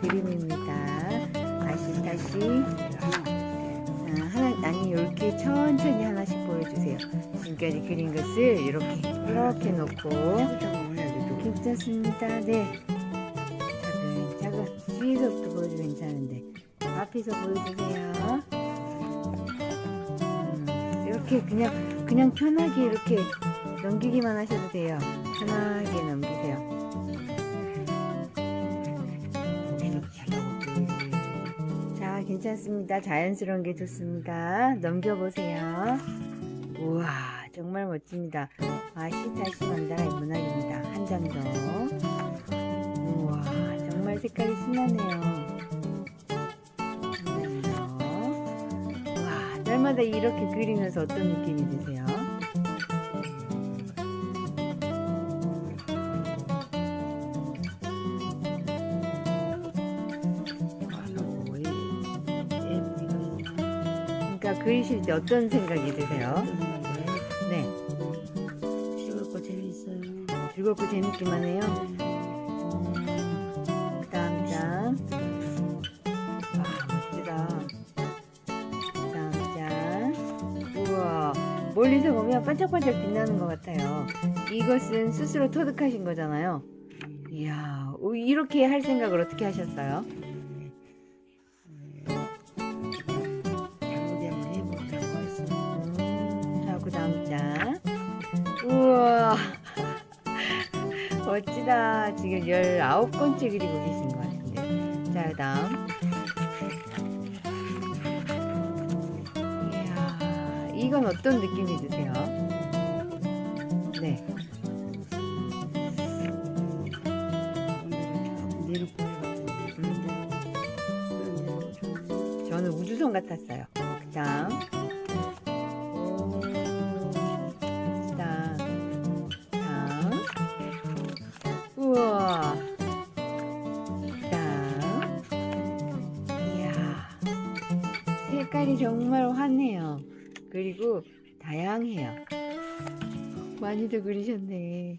그림입니다. 아시다시 아, 하나 아니 이렇게 천천히 하나씩 보여주세요. 지금까지 그린 것을 이렇게 이렇게 놓고 괜찮습니다. 네. 차근차근 뒤에서부터 보여도 괜찮은데 앞에서 보여주세요. 음, 이렇게 그냥 그냥 편하게 이렇게 넘기기만 하셔도 돼요. 편하게 넘기세요. 괜찮습니다. 자연스러운 게 좋습니다. 넘겨보세요. 우와, 정말 멋집니다. 아시다시 만다라 문학입니다. 한 장 더. 우와, 정말 색깔이 신나네요. 한 장 더. 와, 날마다 이렇게 그리면서 어떤 느낌이 드세요? 그러니까 그리실 때 어떤 생각이 드세요? 네, 즐겁고 재밌어요. 즐겁고 재밌기만 해요. 그 다음 장. 와, 멋지다. 그 다음 장. 우와, 멀리서 보면 반짝반짝 빛나는 것 같아요. 이것은 스스로 터득하신 거잖아요. 이야, 오, 이렇게 할 생각을 어떻게 하셨어요? 우와. 멋지다. 지금 19번째 그리고 계신 것 같은데. 자, 그 다음. 이야, 이건 어떤 느낌이 드세요? 네. 좀 저는 우주선 같았어요. 그 다음. 색깔이 정말 환해요. 그리고 다양해요. 많이들 그리셨네.